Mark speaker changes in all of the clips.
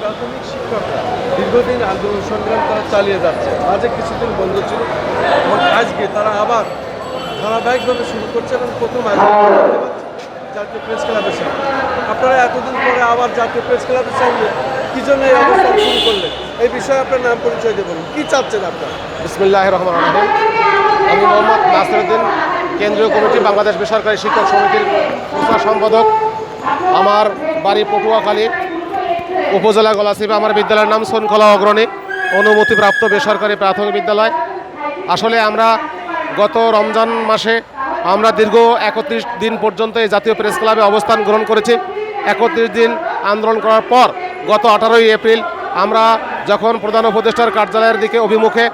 Speaker 1: প্রাথমিক শিক্ষকরা দীর্ঘদিন আন্দোলন সংগ্রাম তারা চালিয়ে যাচ্ছে। মাঝে কিছুদিন বন্ধ ছিল এবং আজকে তারা আবার ধারাবাহিকভাবে শুরু করছে এবং প্রথম জাতীয় প্রেস ক্লাবের সামনে। আপনারা এতদিন পরে আবার জাতীয় প্রেস ক্লাবের সামনে কি জন্য এই শুরু করলেন? এই বিষয়ে আপনার নাম পরিচয় দেবেন কি চাচ্ছেন আপনারা?
Speaker 2: বিসমিল্লাহ রহমান রহিম। আমি মোহাম্মদ নাসিরুদ্দিন, কেন্দ্রীয় কমিটি বাংলাদেশ বেসরকারি শিক্ষক সমিতির প্রচার সম্পাদক। আমার বাড়ি পটুয়াখালী, উপজেলা গলাচিপা আমার বিদ্যালয়ের নাম সোনখলা অগ্রণী, অনুমতিপ্রাপ্ত বেসরকারি প্রাথমিক বিদ্যালয়। আসলে আমরা গত রমজান মাসে আমরা দীর্ঘ একত্রিশ দিন পর্যন্ত এই জাতীয় প্রেস ক্লাবে অবস্থান গ্রহণ করেছি। একত্রিশ দিন আন্দোলন করার পর গত আঠারোই এপ্রিল আমরা যখন প্রধান উপদেষ্টার কার্যালয়ের দিকে অভিমুখে,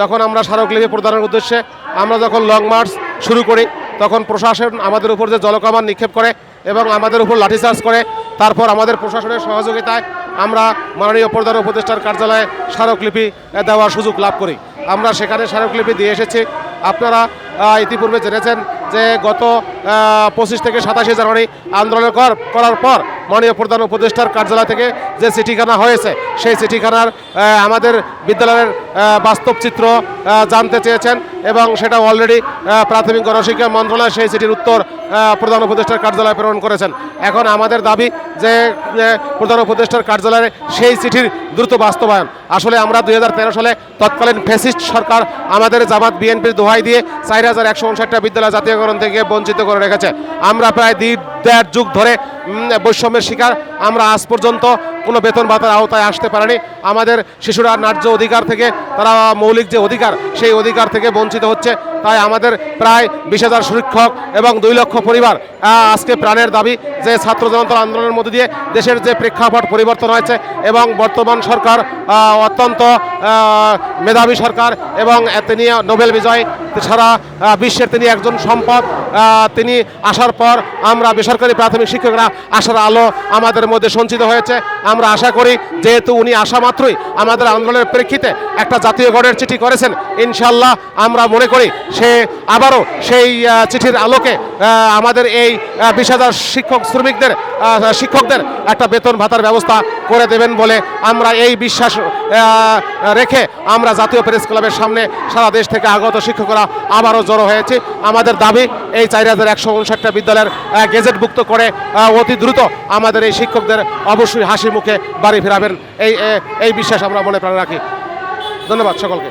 Speaker 2: যখন আমরা স্মারকলিপি প্রদানের উদ্দেশ্যে আমরা যখন লং মার্চ শুরু করি, তখন প্রশাসন আমাদের উপর যে জলকামান নিক্ষেপ করে এবং আমাদের উপর লাঠিচার্জ করে, তারপর আমাদের প্রশাসনের সহযোগিতায় আমরা মাননীয় প্রধান উপদেষ্টার কার্যালয়ে স্মারকলিপি দেওয়ার সুযোগ লাভ করি। আমরা সেখানে স্মারকলিপি দিয়ে এসেছি। আপনারা ইতিপূর্বে জেনেছেন যে গত পঁচিশ থেকে সাতাশে জানুয়ারি আন্দোলন কর- করার পর মাননীয় প্রধান উপদেষ্টার কার্যালয় থেকে যে চিঠিখানা হয়েছে, সেই চিঠিখানার আমাদের বিদ্যালয়ের বাস্তব চিত্র জানতে চেয়েছেন এবং সেটা অলরেডি প্রাথমিক গণশিক্ষা মন্ত্রণালয় সেই চিঠির উত্তর প্রধান উপদেষ্টার কার্যালয়ে প্রেরণ করেছেন। এখন আমাদের দাবি যে প্রধান উপদেষ্টার কার্যালয়ের সেই চিঠির দ্রুত বাস্তবায়ন। আসলে আমরা দু হাজার তেরো সালে তৎকালীন ফেসিস্ট সরকার আমাদের জামাত বিএনপির দোহাই দিয়ে চার হাজার একশো উনষাটটা বিদ্যালয় জাতীয়করণ থেকে বঞ্চিত করে রেখেছে। আমরা প্রায় দেড় যুগ ধরে বৈষম্যের শিকার। আমরা আজ পর্যন্ত কোনো বেতন ভাতার আওতায় আসতে পারেনি। আমাদের শিশুরা ন্যায্য অধিকার থেকে, তারা মৌলিক যে অধিকার, সেই অধিকার থেকে বঞ্চিত হচ্ছে। তাই আমাদের প্রায় বিশ হাজার শিক্ষক এবং দুই লক্ষ পরিবার আজকে প্রাণের দাবি যে ছাত্র জনতার আন্দোলনের মধ্যে দিয়ে দেশের যে প্রেক্ষাপট পরিবর্তন হয়েছে এবং বর্তমান সরকার অত্যন্ত মেধাবী সরকার এবং তিনি নোবেল বিজয় সারা বিশ্বের তিনি একজন সম্পদ। তিনি আসার পর আমরা বেসরকারি প্রাথমিক শিক্ষকরা আসার আলো আমাদের মধ্যে সঞ্চিত হয়েছে। আমরা আশা করি যেহেতু উনি আসা মাত্রই আমাদের আন্দোলনের প্রেক্ষিতে একটা জাতীয় গড়ের চিঠি করেছেন ইনশাল্লাহ আমরা মনে করি সে আবারও সেই চিঠির আলোকে আমাদের এই বিশ শিক্ষক শ্রমিকদের শিক্ষকদের একটা বেতন ভাতার ব্যবস্থা করে দেবেন বলে আমরা এই বিশ্বাস রেখে আমরা জাতীয় প্রেস ক্লাবের সামনে সারা দেশ থেকে আগত শিক্ষকরা আবারও জড়ো হয়েছে। আমাদের দাবি এই চার হাজার একশো উনষাটটা বিদ্যালয়ের গেজেটভুক্ত করে অতি দ্রুত আমাদের এই শিক্ষকদের অবশ্যই হাসি মুখে বাড়ি ফেরাবেন। এই এই বিশ্বাস আমরা মনে প্রাণে রাখি। ধন্যবাদ সকলকে।